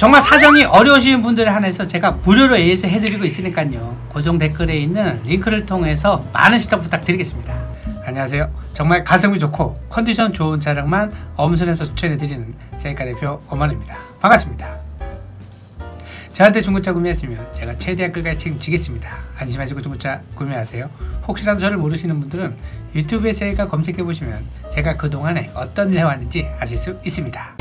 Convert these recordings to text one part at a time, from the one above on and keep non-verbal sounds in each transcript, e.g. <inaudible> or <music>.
정말 사정이 어려우신 분들에 한해서 제가 무료로 AS 해드리고 있으니까요. 고정 댓글에 있는 링크를 통해서 많은 시청 부탁드리겠습니다. 안녕하세요. 정말 가성비 좋고 컨디션 좋은 차량만 엄선해서 추천해드리는 세이카 대표 엄원입니다. 반갑습니다. 저한테 중고차 구매하시면 제가 최대한 끝까지 책임지겠습니다. 안심하시고 중고차 구매하세요. 혹시라도 저를 모르시는 분들은 유튜브에 세이카 검색해 보시면 제가 그 동안에 어떤 일 해왔는지 아실 수 있습니다.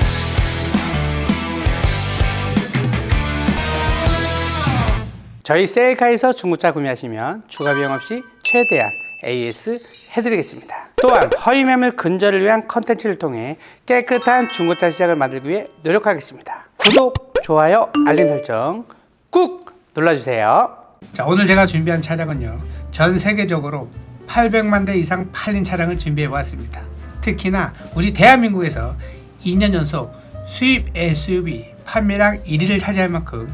저희 셀카에서 중고차 구매하시면 추가 비용 없이 최대한 AS 해드리겠습니다. 또한 허위 매물 근절을 위한 컨텐츠를 통해 깨끗한 중고차 시장을 만들기 위해 노력하겠습니다. 구독, 좋아요, 알림 설정 꾹 눌러주세요. 자, 오늘 제가 준비한 차량은요. 전 세계적으로 800만 대 이상 팔린 차량을 준비해 보았습니다. 특히나 우리 대한민국에서 2년 연속 수입 SUV 판매량 1위를 차지할 만큼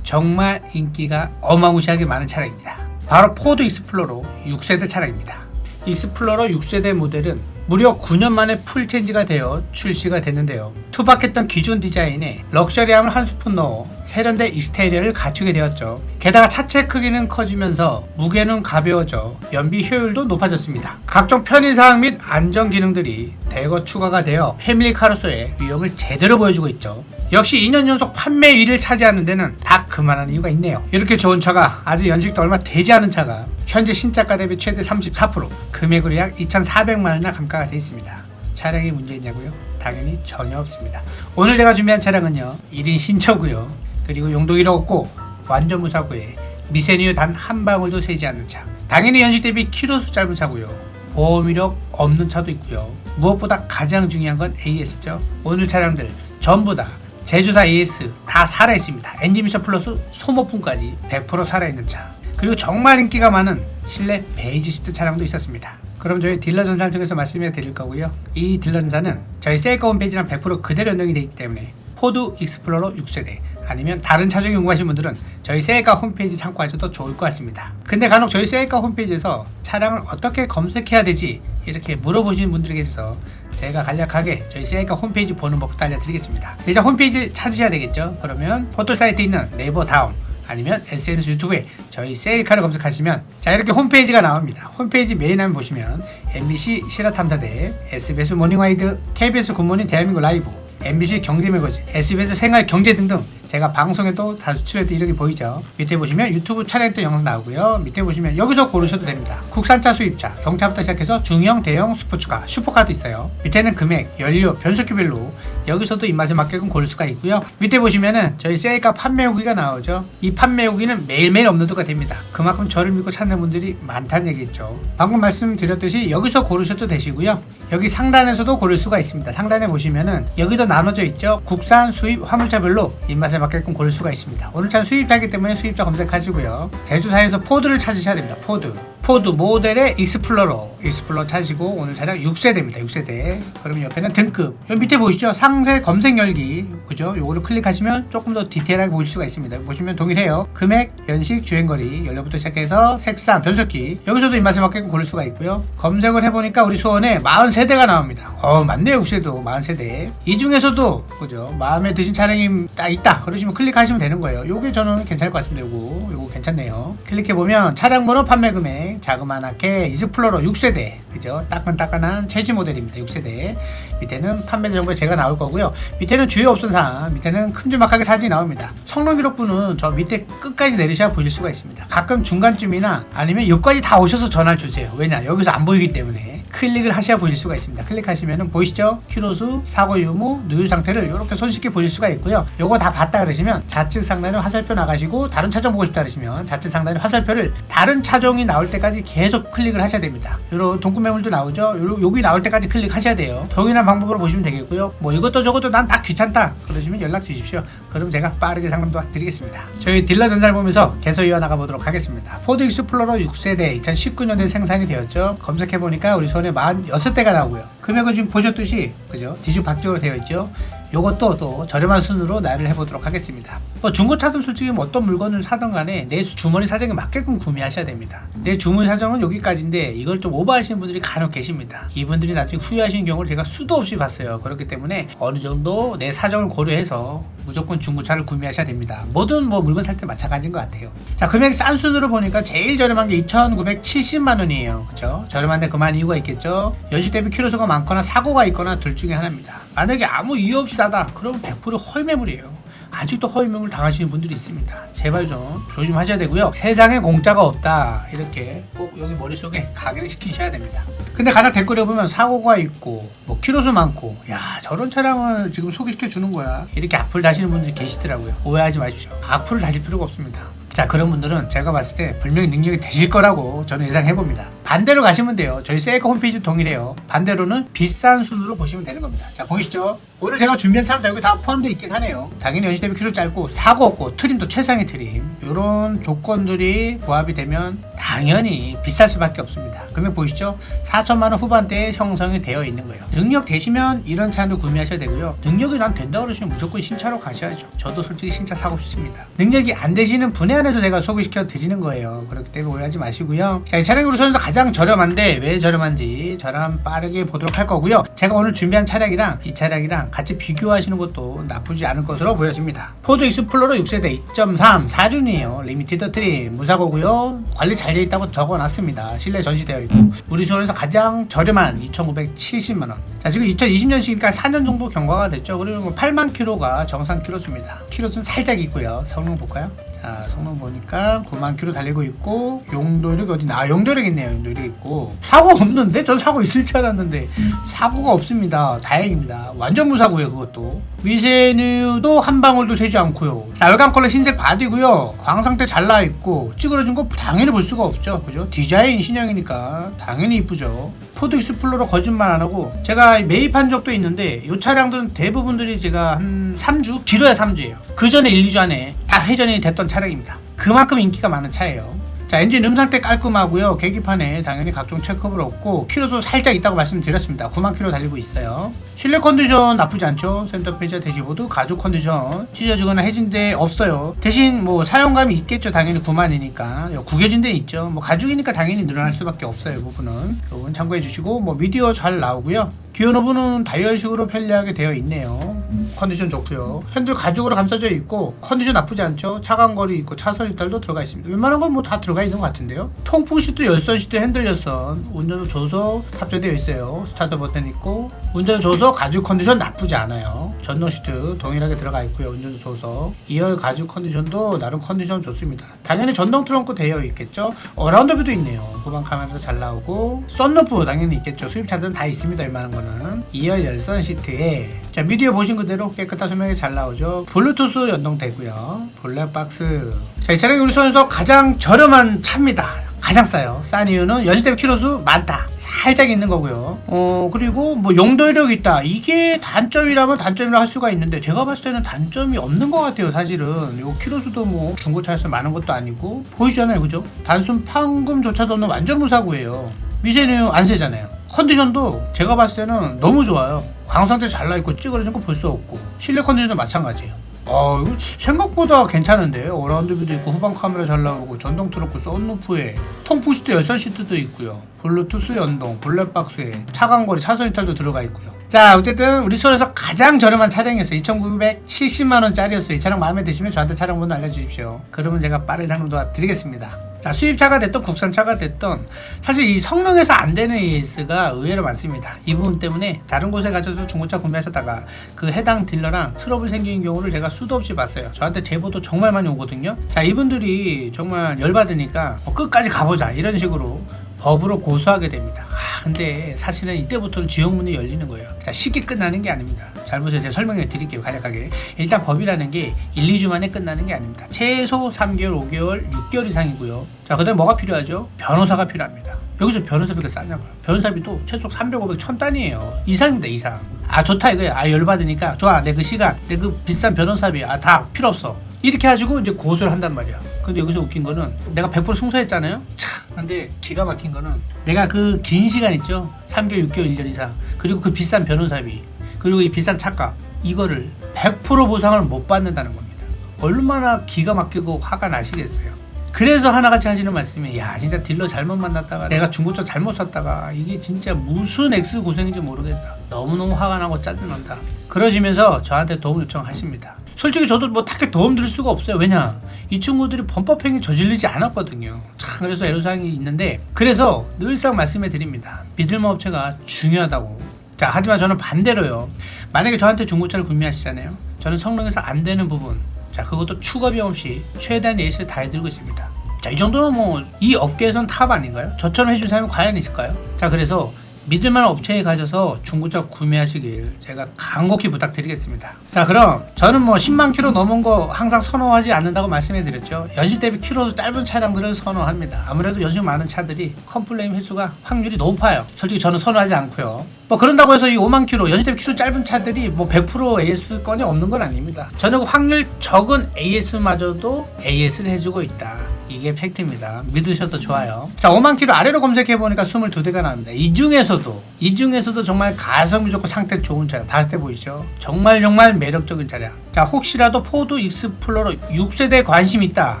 정말 인기가 어마무시하게 많은 차량입니다. 바로 포드 익스플로러 6세대 차량입니다. 익스플로러 6세대 모델은 무려 9년 만에 풀 체인지가 되어 출시가 됐는데요. 투박했던 기존 디자인에 럭셔리함을 한 스푼 넣어 세련된 익스테리어를 갖추게 되었죠. 게다가 차체 크기는 커지면서 무게는 가벼워져 연비 효율도 높아졌습니다. 각종 편의사항 및 안전 기능들이 대거 추가가 되어 패밀리카로서의 위용을 제대로 보여주고 있죠. 역시 2년 연속 판매 1위를 차지하는 데는 다 그만한 이유가 있네요. 이렇게 좋은 차가 아직 연식도 얼마 되지 않은 차가 현재 신차가 대비 최대 34% 금액으로 약 2,400만 원이나 감가가 되어 있습니다. 차량이 문제 있냐고요? 당연히 전혀 없습니다. 오늘 제가 준비한 차량은요 1인 신차고요. 그리고 용도 1억 없고 완전 무사고에 미세누유 단 한 방울도 새지 않는 차. 당연히 연식 대비 키로수 짧은 차고요. 보험 이력 없는 차도 있고요. 무엇보다 가장 중요한 건 AS죠. 오늘 차량들 전부 다 제조사 AS 다 살아있습니다. 엔진 미션 플러스 소모품까지 100% 살아있는 차. 그리고 정말 인기가 많은 실내 베이지 시트 차량도 있었습니다. 그럼 저희 딜러 전사를 통해서 말씀해 드릴 거고요. 이 딜러 전사는 저희 셀카 홈페이지랑 100% 그대로 연동이 되어 있기 때문에 포드 익스플로러 6세대 아니면 다른 차종이 궁금하신 분들은 저희 셀카 홈페이지 참고하셔도 좋을 것 같습니다. 근데 간혹 저희 셀카 홈페이지에서 차량을 어떻게 검색해야 되지 이렇게 물어보시는 분들에 계셔서 제가 간략하게 저희 셀카 홈페이지 보는 법부터 알려드리겠습니다. 일단 홈페이지를 찾으셔야 되겠죠. 그러면 포털 사이트에 있는 네이버 다운 아니면 SNS 유튜브에 저희 셀카를 검색하시면 자 이렇게 홈페이지가 나옵니다. 홈페이지 메인 화면 보시면 MBC 실화탐사대, SBS 모닝와이드, KBS 굿모닝 대한민국 라이브, MBC 경제 매거진, SBS 생활 경제 등등 제가 방송에도 다 수출해도 이렇게 보이죠. 밑에 보시면 유튜브 촬영했던 영상 나오고요. 밑에 보시면 여기서 고르셔도 됩니다. 국산차 수입차, 경차부터 시작해서 중형, 대형, 스포츠카, 슈퍼카도 있어요. 밑에는 금액, 연료, 변속기별로 여기서도 입맛에 맞게끔 고를 수가 있고요. 밑에 보시면은 저희 셀카 판매 후기가 나오죠. 이 판매 후기는 매일매일 업로드가 됩니다. 그만큼 저를 믿고 찾는 분들이 많다는 얘기겠죠. 방금 말씀드렸듯이 여기서 고르셔도 되시고요. 여기 상단에서도 고를 수가 있습니다. 상단에 보시면은 여기도 나눠져 있죠. 국산, 수입, 화물차별로 입맛에 맞게끔 고를 수가 있습니다. 오늘 차는 수입차이기 때문에 수입차 검색하시고요. 제조사에서 포드를 찾으셔야 됩니다. 포드. 포드 모델의 익스플로러 익스플로러 찾으시고 오늘 차량 6세대입니다. 6세대. 그러면 옆에는 등급. 여기 밑에 보시죠? 상세 검색 열기. 그죠? 요거를 클릭하시면 조금 더 디테일하게 보실 수가 있습니다. 보시면 동일해요. 금액 연식 주행거리. 연료부터 시작해서 색상 변속기. 여기서도 입맛에 맞게끔 고를 수가 있고요. 검색을 해보니까 우리 수원에 40세대가 나옵니다. 어 맞네요. 6세대 40세대. 이 중에서도 그죠? 마음에 드신 차량이 딱 있다. 그러시면 클릭하시면 되는 거예요. 요게 저는 괜찮을 것 같습니다. 요거. 요거 괜찮네요. 클릭해보면 차량 번호 판매 금액 자그마하게 이즈플로러 6세대 그죠? 따끈따끈한 최지 모델입니다 6세대. 밑에는 판매 정보에 제가 나올 거고요. 밑에는 주요 옵션사항 밑에는 큼지막하게 사진이 나옵니다. 성능 기록부는 저 밑에 끝까지 내리셔야 보실 수가 있습니다. 가끔 중간쯤이나 아니면 여기까지 다 오셔서 전화를 주세요. 왜냐? 여기서 안 보이기 때문에 클릭을 하셔야 보실 수가 있습니다. 클릭하시면 보이시죠? 키로수 사고 유무 누유 상태를 이렇게 손쉽게 보실 수가 있고요. 요거 다 봤다 그러시면 좌측 상단에 화살표 나가시고 다른 차종 보고 싶다 그러시면 좌측 상단에 화살표를 다른 차종이 나올 때까지 계속 클릭을 하셔야 됩니다. 요런 동구 매물도 나오죠? 요, 여기 나올 때까지 클릭하셔야 돼요. 동일한 방법으로 보시면 되겠고요. 뭐 이것도 저것도 난 다 귀찮다 그러시면 연락 주십시오. 그럼 제가 빠르게 상담 도와드리겠습니다. 저희 딜러 전사를 보면서 개서 이어나가 보도록 하겠습니다. 포드 익스플로러 6세대 2019년에 생산이 되었죠. 검색해보니까 우리 손에 46대가 나오고요. 금액은 지금 보셨듯이 그죠? 뒤죽박죽으로 되어 있죠 요것도 또 저렴한 순으로 나열을 해보도록 하겠습니다. 뭐 중고차든 솔직히 뭐 어떤 물건을 사든 간에 내 주머니 사정에 맞게끔 구매하셔야 됩니다. 내 주머니 사정은 여기까지인데 이걸 좀 오버하시는 분들이 간혹 계십니다. 이분들이 나중에 후회하시는 경우를 제가 수도 없이 봤어요. 그렇기 때문에 어느 정도 내 사정을 고려해서 무조건 중고차를 구매하셔야 됩니다. 모든 뭐 물건 살 때 마찬가지인 것 같아요. 자 금액이 싼 순으로 보니까 제일 저렴한 게 2,970만 원이에요. 그쵸? 저렴한데 그만 이유가 있겠죠. 연식 대비 키로수가 많거나 사고가 있거나 둘 중에 하나입니다. 만약에 아무 이유 없이 사다 그러면 100% 허위 매물이에요. 아직도 허위 매물 당하시는 분들이 있습니다. 제발 좀 조심하셔야 되고요. 세상에 공짜가 없다. 이렇게 꼭 여기 머릿속에 <laughs> 각인시키셔야 됩니다. 근데 간혹 댓글에 보면 사고가 있고 뭐 키로수 많고 야 저런 차량을 지금 소개시켜 주는 거야 이렇게 악플 다시는 분들이 계시더라고요 오해하지 마십시오 악플을 다실 필요가 없습니다 자 그런 분들은 제가 봤을 때 분명히 능력이 되실 거라고 저는 예상해 봅니다 반대로 가시면 돼요. 저희 세이커 홈페이지 동일해요. 반대로는 비싼 순으로 보시면 되는 겁니다. 자 보이시죠. 오늘 제가 준비한 차는 여기 다 포함되어 있긴 하네요. 당연히 연식 대비 키로 짧고 사고 없고 트림도 최상의 트림. 이런 조건들이 부합이 되면 당연히 비쌀 수밖에 없습니다. 금액 보이시죠? 4천만 원 후반대에 형성이 되어 있는 거예요. 능력 되시면 이런 차도 구매하셔야 되고요. 능력이 난 된다 그러시면 무조건 신차로 가셔야죠. 저도 솔직히 신차 사고 싶습니다. 능력이 안 되시는 분에 한해서 제가 소개시켜 드리는 거예요. 그렇기 때문에 오해하지 마시고요. 자, 이 차량으로 선에서 가장 저렴한데 왜 저렴한지 저랑 빠르게 보도록 할 거고요 제가 오늘 준비한 차량이랑 이 차량이랑 같이 비교하시는 것도 나쁘지 않을 것으로 보여집니다 포드 익스플로러 6세대 2.3 4준이에요 리미티드 트림 무사고고요 관리 잘 돼 있다고 적어놨습니다 실내 전시되어 있고 우리 손에서 가장 저렴한 2,970만 원. 자 지금 2020년식이니까 4년 정도 경과가 됐죠. 그리고 8만 킬로가 정상 킬로수입니다. 킬로수는 살짝 있고요. 성능 볼까요? 자 성능 보니까 9만 킬로 달리고 있고 용도력 어디 나 아, 용도력 있네요. 용도력 있고 사고 없는데 전 사고 있을 줄 알았는데 사고가 없습니다. 다행입니다. 완전 무사고요 그것도. 미세누도 한 방울도 새지 않고요. 자, 열감 컬러 흰색 바디고요. 광 상태 잘 나와 있고 찌그러진 거 당연히 볼 수가 없죠. 그죠? 디자인 신형이니까 당연히 이쁘죠. 포드 익스플로러 거짓말 안 하고 제가 매입한 적도 있는데 이 차량들은 대부분들이 제가 한 3주 길어야 3주예요. 그 전에 1, 2주 안에 다 회전이 됐던 차량입니다. 그만큼 인기가 많은 차예요. 자 엔진 음상태 깔끔하고요. 계기판에 당연히 각종 체크업을 없고 키로수 살짝 있다고 말씀드렸습니다. 9만 킬로 달리고 있어요. 실내 컨디션 나쁘지 않죠? 센터페이지와 대시보드 가죽 컨디션 찢어지거나 해진 데 없어요. 대신 뭐 사용감이 있겠죠? 당연히 9만이니까. 구겨진 데 있죠. 뭐 가죽이니까 당연히 늘어날 수밖에 없어요 이 부분은. 이 부분 참고해 주시고 뭐 미디어 잘 나오고요 기어 노브는 다이얼식으로 편리하게 되어 있네요. 컨디션 좋고요. 핸들 가죽으로 감싸져 있고 컨디션 나쁘지 않죠. 차간 거리 있고 차선 이탈도 들어가 있습니다. 웬만한 건 뭐 다 들어가 있는 것 같은데요. 통풍 시트, 열선 시트, 핸들 열선, 운전 조서 탑재되어 있어요. 스타트 버튼 있고 운전 조서 가죽 컨디션 나쁘지 않아요. 전동 시트 동일하게 들어가 있고요. 운전 조서 2열 가죽 컨디션도 나름 컨디션 좋습니다. 당연히 전동 트렁크 되어 있겠죠. 어라운드 뷰도 있네요. 후방 카메라도 잘 나오고 썬루프 당연히 있겠죠. 수입차들은 다 있습니다. 웬만한 거 는. 거는 2열 열선 시트에 자 미디어 보신 그대로 깨끗한 소명이 잘 나오죠. 블루투스 연동되고요. 블랙박스. 자 이 차량이 우리 손에서 가장 저렴한 차입니다. 가장 싸요. 싼 이유는 연식 대비 키로수 많다. 살짝 있는 거고요. 어 그리고 뭐 용도력 있다. 이게 단점이라면 단점이라 할 수가 있는데 제가 봤을 때는 단점이 없는 것 같아요 사실은. 요 키로수도 뭐 중고차에서 많은 것도 아니고 보이잖아요 그죠? 단순 판금조차도 없는 완전 무사고예요. 미세는 안 세잖아요 컨디션도 제가 봤을 때는 너무 좋아요. 광상태 잘 나있고 찌그러진 거 볼 수 없고 실내 컨디션도 마찬가지예요. 어, 생각보다 괜찮은데 어라운드 뷰도 있고 후방 카메라 잘 나오고 전동 트렁크 썬루프에 통풍 시트 열선 시트도 있고요. 블루투스 연동, 블랙박스에 차간거리 차선 이탈도 들어가 있고요. 자 어쨌든 우리 손에서 가장 저렴한 차량이었어요 2970만원짜리였어요 이 차량 마음에 드시면 저한테 차량 번호 알려주십시오 그러면 제가 빠른 상담 도와드리겠습니다 자, 수입차가 됐던 국산차가 됐던 사실 이 성능에서 안 되는 AS가 의외로 많습니다. 이 부분 때문에 다른 곳에 가셔서 중고차 구매하셨다가 그 해당 딜러랑 트러블 생기는 경우를 제가 수도 없이 봤어요. 저한테 제보도 정말 많이 오거든요. 자, 이분들이 정말 열받으니까 어, 끝까지 가보자 이런 식으로 법으로 고소하게 됩니다. 아, 근데 사실은 이때부터는 지역문이 열리는 거예요. 자, 쉽게 끝나는 게 아닙니다. 잘 보세요. 제가 설명해 드릴게요. 간략하게. 일단 법이라는 게 1, 2주 만에 끝나는 게 아닙니다. 최소 3개월, 5개월, 6개월 이상이고요. 자, 그 다음에 뭐가 필요하죠? 변호사가 필요합니다. 여기서 변호사비가 싸냐고요. 변호사비도 최소 300, 500, 1000 단위예요. 이상입니다, 이상. 아, 좋다 이거야. 아, 열받으니까. 좋아. 내 그 시간, 내 그 비싼 변호사비. 아, 다 필요 없어. 이렇게 해가지고 이제 고소를 한단 말이야. 근데 여기서 웃긴 거는 내가 100% 승소했잖아요. 차. 근데 기가 막힌 거는 내가 그 긴 시간 있죠. 3개월, 6개월, 1년 이상. 그리고 그 비싼 변호사비. 그리고 이 비싼 차값. 이거를 100% 보상을 못 받는다는 겁니다. 얼마나 기가 막히고 화가 나시겠어요. 그래서 하나같이 하시는 말씀이 야 진짜 딜러 잘못 만났다가 내가 중고차 잘못 샀다가 이게 진짜 무슨 X 고생인지 모르겠다. 너무너무 화가 나고 짜증난다. 그러시면서 저한테 도움 요청하십니다. 솔직히 저도 뭐 딱히 도움 드릴 수가 없어요. 왜냐? 이 친구들이 범법행위 저질리지 않았거든요. 참 그래서 애로사항이 있는데 그래서 늘상 말씀해 드립니다. 믿을만 업체가 중요하다고. 자 하지만 저는 반대로요. 만약에 저한테 중고차를 구매하시잖아요. 저는 성능에서 안 되는 부분 자 그것도 추가 비용 없이 최대한 예시를 다 해드리고 있습니다. 자 이 정도면 뭐 이 업계에선 탑 아닌가요? 저처럼 해준 사람이 과연 있을까요? 자 그래서 믿을만한 업체에 가셔서 중고차 구매하시길 제가 간곡히 부탁드리겠습니다. 자 그럼 저는 뭐 10만 킬로 넘은 거 항상 선호하지 않는다고 말씀해드렸죠. 연식 대비 킬로도 짧은 차량들을 선호합니다. 아무래도 연식 많은 차들이 컴플레인 횟수가 확률이 높아요. 솔직히 저는 선호하지 않고요. 뭐 그런다고 해서 이 5만 킬로 연식 대비 킬로 짧은 차들이 뭐 100% AS 건이 없는 건 아닙니다. 저는 그 확률 적은 AS마저도 AS를 해주고 있다. 이게 팩트입니다. 믿으셔도 좋아요. 자, 5만 킬로 아래로 검색해 보니까 22대가 나옵니다. 이 중에서도 이 중에서도 정말 가성비 좋고 상태 좋은 차량 다섯 대 보이시죠? 정말 정말 매력적인 차량. 자, 혹시라도 포드 익스플로러 6세대에 관심 있다.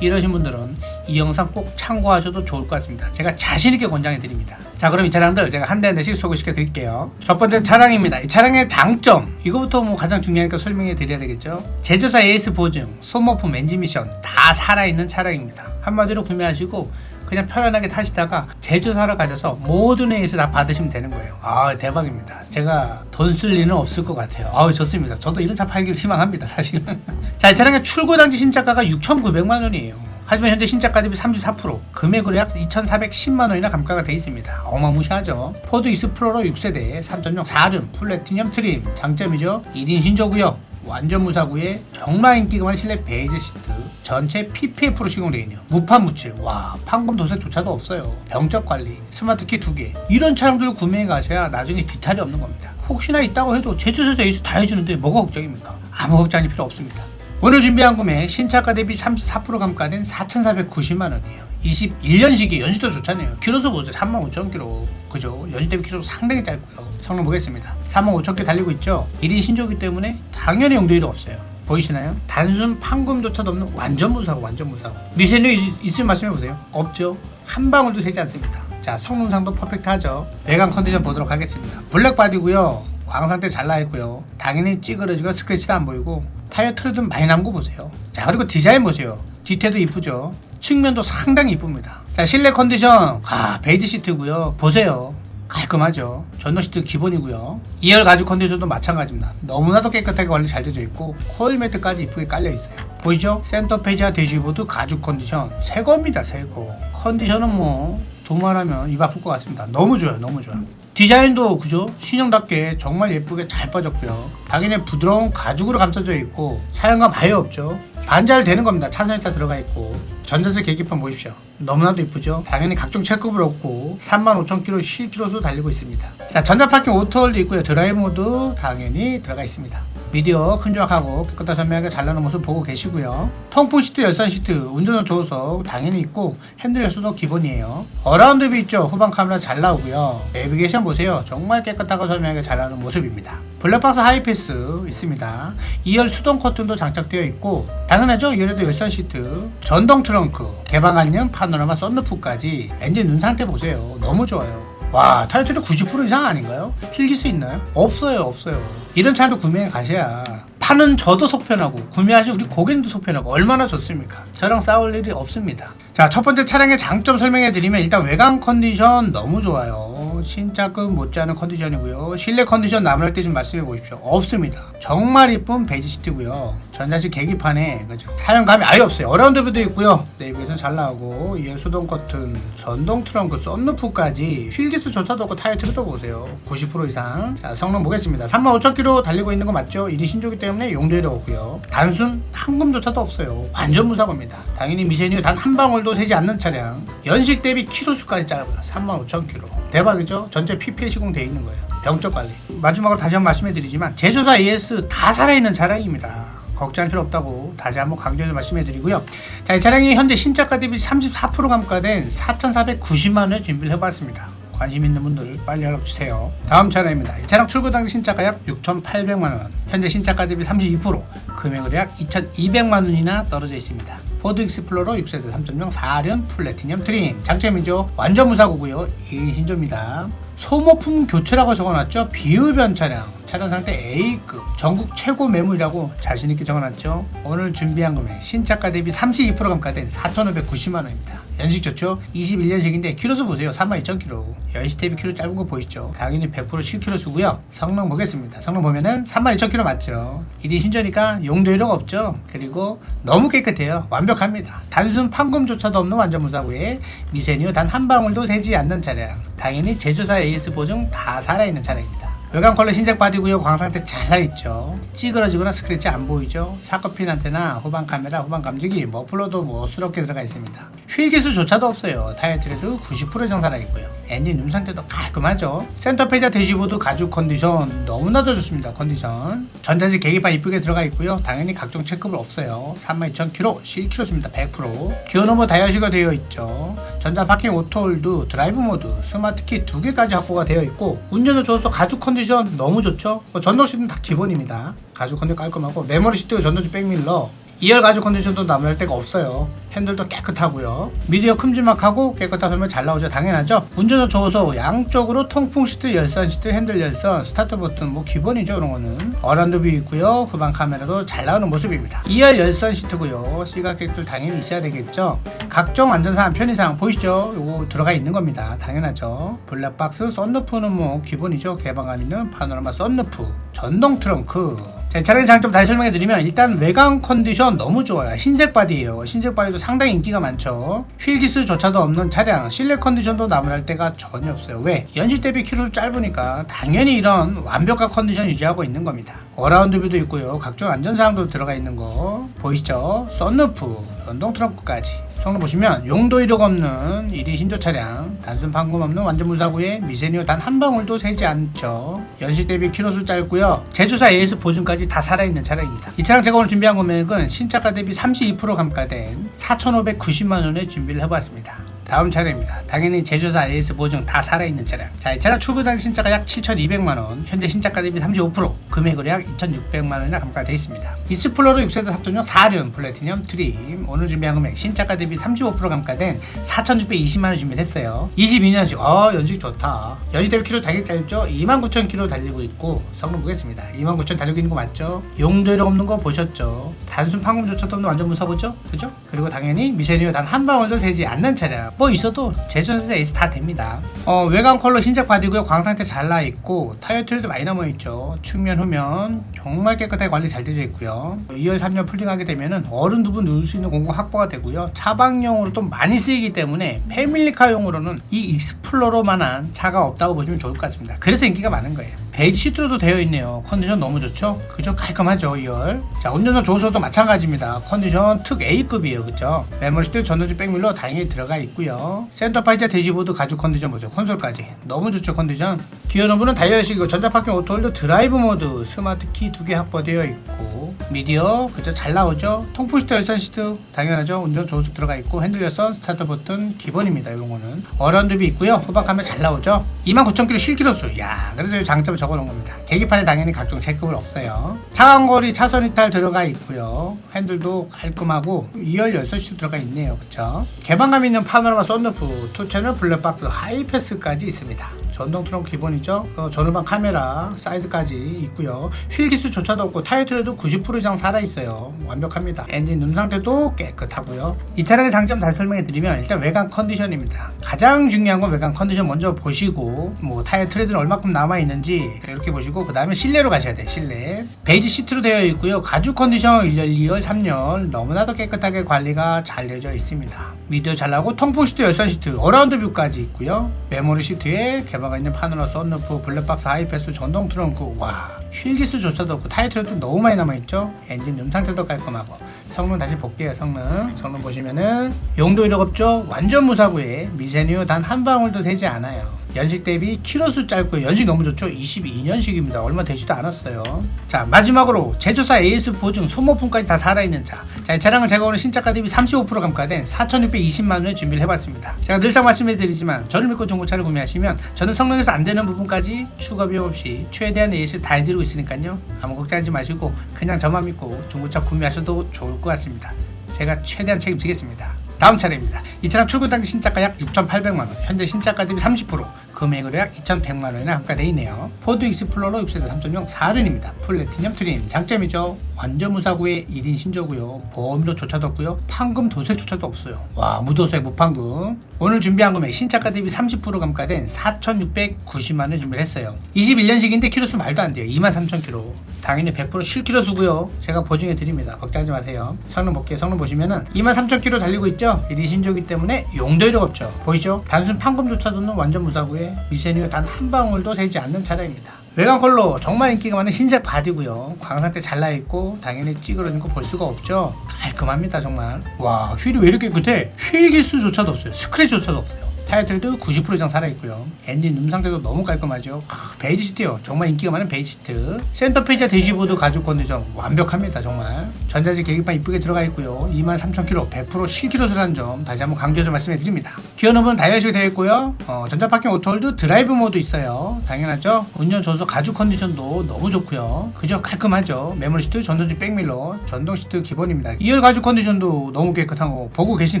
이러신 분들은 이 영상 꼭 참고하셔도 좋을 것 같습니다. 제가 자신 있게 권장해 드립니다. 자, 그럼 이 차량들 제가 한 대 한 대씩 소개시켜 드릴게요. 첫 번째 차량입니다. 이 차량의 장점 이거부터 뭐 가장 중요하니까 설명해 드려야 되겠죠. 제조사 AS 보증, 소모품 엔진 미션 다 살아있는 차량입니다. 한마디로 구매하시고 그냥 편안하게 타시다가 제조사를 가셔서 모든 회에서 다 받으시면 되는 거예요. 아 대박입니다. 제가 돈 쓸 일은 없을 것 같아요. 아 좋습니다. 저도 이런 차 팔기를 희망합니다. 사실은. <laughs> 자, 이 차량의 출고 당시 신차가가 6,900만 원이에요. 하지만 현재 신차가 대비 34% 금액으로 약 2,410만 원이나 감가가 돼 있습니다. 어마무시하죠. 포드 익스플로러 6세대 3.0 4륜 플래티늄 트림 장점이죠. 1인 신조구역 완전 무사구에 정말 인기가 많은 실내 베이지 시트 전체 PPF로 시공되어 있네요 무판 무칠. 와 판금 도색조차도 없어요. 병적 관리 스마트 키두 개. 이런 차량들 구매해 가셔야 나중에 뒤탈이 없는 겁니다. 혹시나 있다고 해도 제주에서 에이스 다 해주는데 뭐가 걱정입니까? 아무 걱정이 필요 없습니다. 오늘 준비한 금액 신차가 대비 34% 감가된 4,490만 원이에요. 21년식이 연식도 좋잖아요. 키로수 보세요. 35,000km 그죠? 대비 키로 상당히 짧고요. 성능 보겠습니다. 35,000km 달리고 있죠? 1인 신조기 때문에 당연히 용도일이 없어요. 보이시나요? 단순 판금조차도 없는 완전 무사고 완전 무사고. 미세누 있으면 말씀해 보세요. 없죠? 한 방울도 새지 않습니다. 자 성능상도 퍼펙트하죠? 외관 컨디션 보도록 하겠습니다. 블랙 바디고요. 광상태 잘 나있고요. 당연히 찌그러지고 스크래치도 안 보이고 타이어 트레드 많이 거 보세요. 자 그리고 디자인 보세요. 디테일도 이쁘죠? 측면도 상당히 이쁩니다 자 실내 컨디션 아 베이지 시트고요 보세요 깔끔하죠. 전동 시트 기본이고요. 2열 가죽 컨디션도 마찬가지입니다. 너무나도 깨끗하게 관리 잘 되어 있고 코일 매트까지 이쁘게 깔려 있어요. 보이죠? 센터 페이지와 대시보드 가죽 컨디션 새 겁니다. 새 거. 컨디션은 뭐 두말하면 입 아플 것 같습니다. 너무 좋아요. 너무 좋아요. 디자인도 그죠? 신형답게 정말 예쁘게 잘 빠졌고요. 당연히 부드러운 가죽으로 감싸져 있고 사용감 아예 없죠. 반잘 되는 겁니다. 차선에 다 들어가 있고 전자식 계기판 보십시오. 너무나도 이쁘죠? 당연히 각종 체급을 얻고 35,000km 실키로수 달리고 있습니다. 자, 전자파킹 오토홀도 있고요. 드라이브 모드 당연히 들어가 있습니다. 미디어 큼지막하고 깨끗하 선명하게 잘 나오는 모습 보고 계시고요. 통풍 시트, 열선 시트, 운전석 조수석 당연히 있고 핸들 열수도 기본이에요. 어라운드 뷰 있죠? 후방 카메라 잘 나오고요. 내비게이션 보세요. 정말 깨끗하고 선명하게 잘 나오는 모습입니다. 블랙박스 하이패스 있습니다. 2열 수동 커튼도 장착되어 있고 당연하죠. 2열에도 열선 시트, 전동 트렁크, 개방 가능 파노라마 썬루프까지 엔진 눈 상태 보세요. 너무 좋아요. 와 타이틀이 90% 이상 아닌가요? 필기 수 있나요? 없어요 없어요 이런 차도 구매해 가셔야 파는 저도 속편하고 구매하신 우리 고객님도 속편하고 얼마나 좋습니까? 저랑 싸울 일이 없습니다 자 첫 번째 차량의 장점 설명해 드리면 일단 외관 컨디션 너무 좋아요. 신차급 못지않은 컨디션이고요. 실내 컨디션 나무랄 때좀 말씀해 보십시오. 없습니다. 정말 이쁜 베이지 시트고요. 전자식 계기판에 그죠? 사용감이 아예 없어요. 어라운드 뷰도 있고요. 내비게이션 잘 나오고 이에 수동 커튼 전동 트렁크 썬루프까지 휠기스 조차도 없고 타이어 트도 보세요. 90% 이상. 자 성능 보겠습니다. 35,000km 달리고 있는 거 맞죠? 1인 신조기 때문에 용도일이 없고요. 단순 한금조차도 없어요. 완전 무사고입니다. 당연히 미세뉴 단 한 방울 도 새지 않는 차량 연식 대비 키로수까지 짧아요 35,000km 대박이죠? 전체 PPA 시공되어 있는 거예요 병적 관리 마지막으로 다시 한 번 말씀해 드리지만 제조사 AS 다 살아있는 차량입니다 걱정할 필요 없다고 다시 한번 강조해서 말씀해 드리고요. 자, 이 차량이 현재 신차가 대비 34% 감가된 4,490만 원에 준비를 해봤습니다. 관심 있는 분들 빨리 연락 주세요. 다음 차량입니다. 이 차량 출고 당시 신차가 약 6,800만 원, 현재 신차가 대비 32%, 금액으로 약 2,200만 원이나 떨어져 있습니다. 포드 익스플로러 6세대 3.0 4륜 플래티늄 트림 장점이죠. 완전 무사고고요. 1인 신조입니다. 소모품 교체라고 적어놨죠. 비흡연 차량. 차량 상태 A급 전국 최고 매물이라고 자신있게 적어놨죠. 오늘 준비한 금액 신차가 대비 32% 감가된 4,590만 원입니다. 연식 좋죠? 21년식인데 키로수 보세요. 32,000km. 연식 대비 키로 짧은 거 보이시죠? 당연히 100% 7km수고요. 성능 보겠습니다. 성능 보면은 32,000km 맞죠? 1위 신조니까 용도 이력 없죠? 그리고 너무 깨끗해요. 완벽합니다. 단순 판금조차도 없는 완전 무사고에 미세뉴 단 한 방울도 새지 않는 차량. 당연히 제조사 AS 보증 다 살아있는 차량입니다. 외관 컬러 흰색 바디고요. 광상태 잘 나있죠. 찌그러지거나 스크래치 안 보이죠. 사커핀 안테나, 후방 카메라, 후방 감지기, 머플러도 멋스럽게 들어가 있습니다. 휠 기수조차도 없어요. 타이어 트레도 90% 이상 살아있고요. 엔진 룸 상태도 깔끔하죠. 센터페이지 대시보드 가죽 컨디션 너무나도 좋습니다. 컨디션. 전자식 계기판 이쁘게 들어가 있고요. 당연히 각종 체크볼 없어요. 32,000km, 10km입니다. 100%. 기어 노브 다이어시가 되어 있죠. 전자 파킹 오토홀드, 드라이브 모드, 스마트 키 두 개까지 확보가 되어 있고 운전도 좋아서 가죽 컨디션 너무 좋죠. 뭐 전동 시트는 다 기본입니다. 가죽 컨디션 깔끔하고 메모리 시트 전동식 백밀러 2열 가죽 컨디션도 남을 데가 없어요. 핸들도 깨끗하고요. 미디어 큼지막하고 깨끗한 소면 잘 나오죠. 당연하죠. 운전도 좋아서 양쪽으로 통풍 시트, 열선 시트, 핸들 열선, 스타트 버튼 뭐 기본이죠. 이런 거는 어란도 뷰 있고요. 후방 카메라도 잘 나오는 모습입니다. 2열 열선 시트고요. 시각객도 당연히 있어야 되겠죠. 각종 안전사항, 편의사항 보이시죠? 요거 들어가 있는 겁니다. 당연하죠. 블랙박스, 썬루프는 뭐 기본이죠. 개방감 있는 파노라마 썬루프, 전동 트렁크, 자, 차량의 장점 다시 설명해 드리면 일단 외관 컨디션 너무 좋아요. 흰색 바디예요. 흰색 바디도 상당히 인기가 많죠. 휠 기스조차도 없는 차량, 실내 컨디션도 나무랄 데가 전혀 없어요. 왜? 연식 대비 키로 짧으니까 당연히 이런 완벽한 컨디션 유지하고 있는 겁니다. 어라운드 뷰도 있고요. 각종 안전사항도 들어가 있는 거 보이시죠? 썬루프, 연동 트렁크까지. 성능 보시면 용도 이력 없는 1위 신조 차량 단순 판금 없는 완전 무사고에 미세뉴 단한 방울도 새지 않죠. 연식 대비 키로수 짧고요. 제조사 AS 보증까지 다 살아있는 차량입니다. 이 차량 제가 오늘 준비한 금액은 신차가 대비 32% 감가된 4,590만 원에 준비를 해봤습니다 다음 차량입니다. 당연히 제조사 AS 보증 다 살아있는 차량. 자, 이 차량 출고 당시 신차가 약 7,200만원, 현재 신차가 대비 35%, 금액으로 약 2,600만원이나 감가되어 있습니다. 이스플로러 6세대 3.0 4륜 플래티늄 트림, 오늘 준비한 금액 신차가 대비 35% 감가된 4,620만원 준비했어요. 22년식, 어, 연식 좋다. 연식 대비 키로 당연히 짧죠? 29,000km 달리고 있고, 성능 보겠습니다. 29,000 달리고 있는 거 맞죠? 용도력 없는 거 보셨죠? 단순 판금조차도 없는 완전 무사고죠? 그죠? 그리고 당연히 미세뉴 단한 방울도 새지 않는 차량. 뭐 있어도 제조사 에이스 다 됩니다. 어, 외관 컬러 흰색 바디고요. 광상태 잘 나 있고 타이어 트레도 많이 남아 있죠. 측면 후면 정말 깨끗하게 관리 잘 되어 있고요. 2열 3열 풀링하게 되면은 어른 두 분 누울 수 있는 공간 확보가 되고요. 차박용으로 또 많이 쓰이기 때문에 패밀리카용으로는 이 익스플로러만한 차가 없다고 보시면 좋을 것 같습니다. 그래서 인기가 많은 거예요. 베이지 시트로도 되어 있네요. 컨디션 너무 좋죠? 그죠? 깔끔하죠, 2열. 자, 운전석 조수도 마찬가지입니다. 컨디션 특 A급이에요, 그죠? 메모리 시트 전동식 백밀러 다행히 들어가 있고요. 센터 파이자 대시보드 가죽 컨디션 보세요. 콘솔까지. 너무 좋죠, 컨디션. 기어 노브는 다이얼식이고 전자 파킹 오토홀드 드라이브 모드 스마트 키 두 개 확보되어 있고 미디어 그죠 잘 나오죠 통풍 시트 열선 시트 당연하죠 운전 조수 들어가 있고 핸들 열선 스타트 버튼 기본입니다 이런 거는 어라운드비 있고요 카메라 잘 나오죠 29,000km 실기로수 야 그래서 장점을 적어놓은 겁니다. 계기판에 당연히 각종 체크볼 없어요. 차간거리 차선 이탈 들어가 있고요. 핸들도 깔끔하고 2열 열선 시트 들어가 있네요. 그쵸? 개방감 있는 파노라마 썬루프 투 채널 블랙박스 하이패스까지 있습니다 전동 트렁크 기본이죠. 어, 전후방 카메라 사이드까지 있고요. 휠 기수조차도 없고 타이어 트레도 90% 이상 살아 있어요. 완벽합니다. 엔진 눈 상태도 깨끗하고요. 이 차량의 장점 다시 설명해 드리면 일단 외관 컨디션입니다. 가장 중요한 건 외관 컨디션 먼저 보시고 뭐 타이어 트레드는 얼마큼 남아 있는지 이렇게 보시고 그 다음에 실내로 가셔야 돼. 실내 베이지 시트로 되어 있고요. 가죽 컨디션 1열, 2열, 3열 너무나도 깨끗하게 관리가 잘 되어 있습니다. 미디어 잘 나고 통풍 시트, 열선 시트, 어라운드 뷰까지 있고요. 메모리 시트에 개방 가 있는 파노라 썬루프, 블랙박스 하이패스, 전동 트렁크, 와 휠기스조차도 없고 타이틀도 너무 많이 남아있죠. 엔진 음 상태도 깔끔하고 성능 다시 볼게요. 성능 성능 보시면은 용도 이력 없죠. 완전 무사고에 미세뉴 단한 방울도 되지 않아요. 연식 대비 키로수 짧고요. 연식 너무 좋죠. 22년식입니다. 얼마 되지도 않았어요. 자 마지막으로 제조사 AS 보증 소모품까지 다 살아있는 차. 자, 이 차량을 제가 오늘 신차가 대비 35% 감가된 4,620만 원에 준비를 해봤습니다. 제가 늘상 말씀해드리지만 저를 믿고 중고차를 구매하시면 저는 성능에서 안 되는 부분까지 추가 비용 없이 최대한 AS 다 해드리고 있으니까요. 아무 걱정하지 마시고 그냥 저만 믿고 중고차 구매하셔도 좋을 것 같습니다. 제가 최대한 책임지겠습니다. 다음 차례입니다. 이 차량 출고 당시 신차가 약 6,800만 원, 현재 신차가 대비 30%, 금액으로 약 2,100만 원이나 함가돼 있네요. 포드 익스플로러 6세대 3.0 4륜입니다. 플래티넘 트림 장점이죠. 완전 무사고의 1인 신조고요. 보험료 조차도 없고요. 판금 도색조차도 없어요. 와 무도색 무판금. 오늘 준비한 금액 신차가 대비 30% 감가된 4,690만 원 준비를 했어요. 21년식인데 키로수 말도 안 돼요. 23,000km. 당연히 100% 실키로수고요. 제가 보증해 드립니다. 걱정하지 마세요. 성능 볼게요. 성능 보시면은 23,000km 달리고 있죠. 1인 신조기 때문에 용도력 없죠. 보이죠? 단순 판금조차도 없는 완전 무사고에 미세누가 단한 방울도 새지 않는 차량입니다. 외관 컬러 정말 인기가 많은 흰색 바디고요. 광상태 잘 나있고 당연히 찌그러진 거 볼 수가 없죠. 깔끔합니다 정말. 와 휠이 왜 이렇게 깨끗해? 휠 기수조차도 없어요. 스크래치조차도 없어요. 타이틀도 90% 이상 살아있고요. 엔진 룸 상태도 너무 깔끔하죠. 크, 베이지 시트요. 정말 인기가 많은 베이지 시트. 센터 페이지와 대시보드 가죽 컨디션 완벽합니다. 정말. 전자식 계기판 이쁘게 들어가 있고요. 23,000km, 100% 실키로수라는 점 다시 한번 강조해서 말씀해 드립니다. 기어 노브는 다이얼식 되어 있고요. 어, 전자 파킹 오토홀드 드라이브 모드 있어요. 당연하죠. 운전 조수 가죽 컨디션도 너무 좋고요. 그저 깔끔하죠. 메모리 시트, 전동식 백밀러, 전동 시트 기본입니다. 2열 가죽 컨디션도 너무 깨끗한 거 보고 계신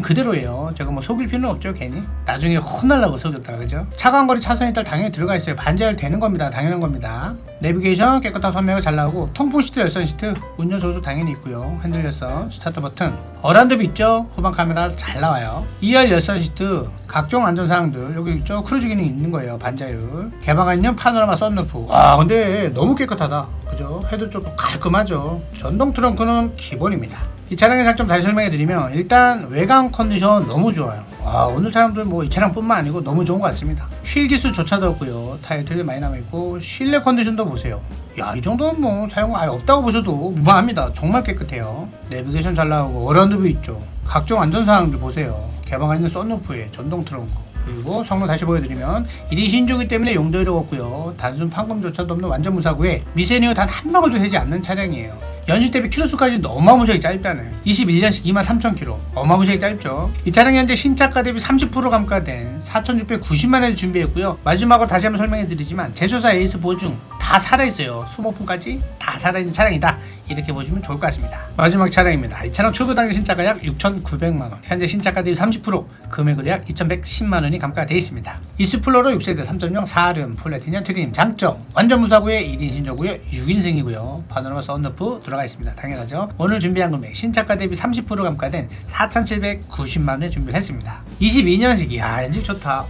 그대로예요. 제가 뭐 속일 필요는 없죠, 괜히. 나중에 혼날라고 속였다, 그죠? 차간거리 차선이 딸 당연히 들어가 있어요. 반자율 되는 겁니다. 당연한 겁니다. 내비게이션 깨끗한 선명하게 잘 나오고 통풍 시트 열선 시트 운전 조수 당연히 있고요. 핸들 열선, 스타트 버튼, 어란드비 있죠? 후방 카메라 잘 나와요. 2열 열선 시트, 각종 안전사항들 여기 있죠? 크루즈 기능 있는 거예요. 반자율. 개방한 있는 파노라마 썬루프. 와 근데 너무 깨끗하다. 그죠? 헤드 쪽도 깔끔하죠. 전동 트렁크는 기본입니다. 이 차량의 장점 다시 설명해 드리면 일단 외관 컨디션 너무 좋아요. 와 오늘 차량들 뭐 이 차량뿐만 아니고 너무 좋은 것 같습니다. 휠 기수조차도 없고요. 타이어 틀이 많이 남아 있고 실내 컨디션도 보세요. 야 이 정도는 뭐 사용 아예 없다고 보셔도 무방합니다. 정말 깨끗해요. 내비게이션 잘 나오고 어라운드뷰 있죠. 각종 안전 사항들 보세요. 개방한 있는 썬루프에 전동 트렁크 그리고 성능 다시 보여드리면 1인 신조기 때문에 용도력 없고요. 단순 판금조차도 없는 완전 무사고에 미세누 단한 방울도 되지 않는 차량이에요. 연식 대비 키로수까지 어마무시하게 짧다네. 21년식 23,000km. 어마무시하게 짧죠. 이 차량 현재 신차가 대비 30% 감가된 4,690만 원에 준비했고요. 마지막으로 다시 한번 설명해 드리지만 제조사 에이스 보증 다 살아있어요. 수모품까지 다 살아있는 차량이다. 이렇게 보시면 좋을 것 같습니다. 마지막 차량입니다. 이 차량 출고 당시 신차가 약 6,900만 원, 현재 신차가 대비 30%, 금액으로 약 2,110만 원이 감가가 되어 있습니다. 이스플로러 6세대 3.0 4륜 플래티넘 트림 장점 완전 무사고에 1인 신조고요, 6인승이고요. 파노라마 썬루프 들어가 있습니다. 당연하죠. 오늘 준비한 금액 신차가 대비 30% 감가된 4,790만 원에 준비를 했습니다. 22년식 이야 연식 좋다.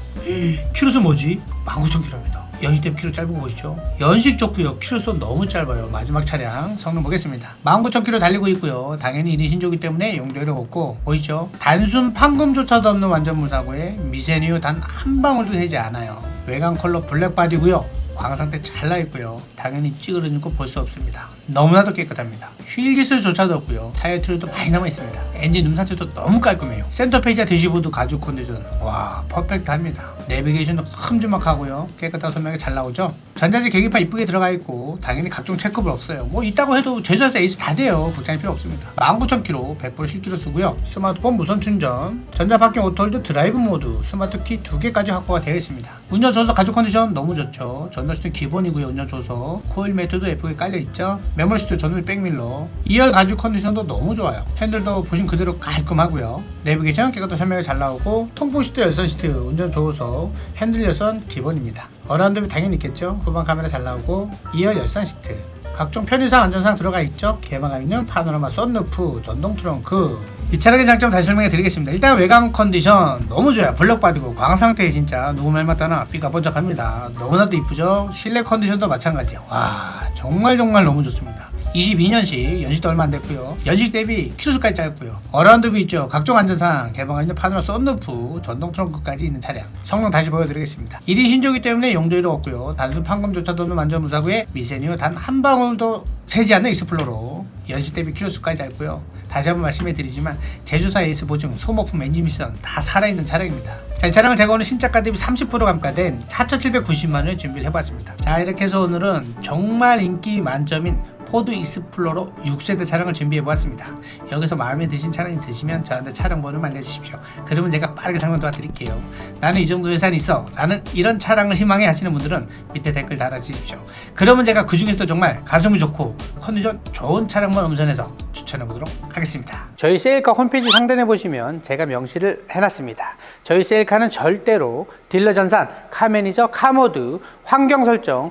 키로수 뭐지? 19,000km입니다. 연식 대비 키로 짧은 거 보시죠. 연식 좋고요. 키로수 너무 짧아요. 마지막 차량 성능 보겠습니다. 19,000km 달리고 있고요. 당연히 1인 신조기 때문에 용도력 없고 보이죠? 단순 판금조차도 없는 완전 무사고에 미세누 단한 방울도 되지 않아요. 외관 컬러 블랙 바디고요. 광 상태 잘 나 있고요. 당연히 찌그러진 거 볼 수 없습니다. 너무나도 깨끗합니다. 휠 기술조차 도 없고요. 타이어 트리도 많이 남아 있습니다. 엔진 룸 상태도 너무 깔끔해요. 센터 페이지와 대시보드 가죽 컨디션 와 퍼펙트합니다. 내비게이션도 큼지막하고요. 깨끗하고 선명하게 잘 나오죠. 전자식 계기판 이쁘게 들어가 있고 당연히 각종 체크볼 없어요. 뭐 있다고 해도 제조사에서 에이스 다 돼요. 걱정할 필요 없습니다. 19,000km 100% 실기로 쓰고요. 스마트폰 무선 충전, 전자 파킹 오토홀드 드라이브 모드, 스마트 키두 개까지 확보가 되어 있습니다. 운전 조서 가죽 컨디션 너무 좋죠. 전동 시트 기본이고요. 운전 조서 코일 매트도 예쁘게 깔려 있죠. 메모리 시트 전동 백밀러, 2열 가죽 컨디션도 너무 좋아요. 핸들도 보신 그대로 깔끔하고요. 내비게이션 깨끗하고 설명이 잘 나오고 통풍 시트 열선 시트, 운전 조서, 핸들 열선 기본입니다. 어라운드비 당연히 있겠죠. 후방 카메라 잘 나오고 2열 열선 시트. 각종 편의상 안전상 들어가 있죠. 개방감 있는 파노라마 썬루프, 전동 트렁크. 이 차량의 장점 다시 설명해 드리겠습니다. 일단 외관 컨디션 너무 좋아요. 블럭 바디고 광 상태 진짜 누구 말 맞다나 삐가 번쩍합니다. 너무나도 이쁘죠. 실내 컨디션도 마찬가지예요. 와 정말 정말 너무 좋습니다. 22년식 연식도 얼마 안 됐고요. 연식 대비 키로수까지 짧고요. 어라운드뷰 있죠. 각종 안전상 개방가 있는 파노라 썬루프, 전동 트렁크까지 있는 차량. 성능 다시 보여드리겠습니다. 1인 신조기 때문에 용도율도 없고요. 단순 판금조차도 없는 완전 무사고에 미세누 단한 방울도 새지 않는 익스플로러. 연식 대비 키로수까지 짧고요. 다시 한번 말씀해 드리지만 제조사 에이스 보증, 소모품 엔진 미션 다 살아있는 차량입니다. 자, 이 차량은 제가 오늘 신차가 대비 30% 감가된 4,790만 원을 준비를 해봤습니다. 자, 이렇게 해서 오늘은 정말 인기 만점인 포드 이스플로러 6세대 차량을 준비해 보았습니다. 여기서 마음에 드신 차량 있으시면 저한테 차량 번호 알려주십시오. 그러면 제가 빠르게 설명 도와드릴게요. 나는 이 정도 예산이 있어. 나는 이런 차량을 희망해 하시는 분들은 밑에 댓글 달아주십시오. 그러면 제가 그 중에서도 정말 가성비 좋고 컨디션 좋은 차량만 음선해서 추천해 보도록 하겠습니다. 저희 세일카 홈페이지 상단에 보시면 제가 명시를 해놨습니다. 저희 세일카는 절대로 딜러 전산, 카 매니저, 카 모드, 환경 설정,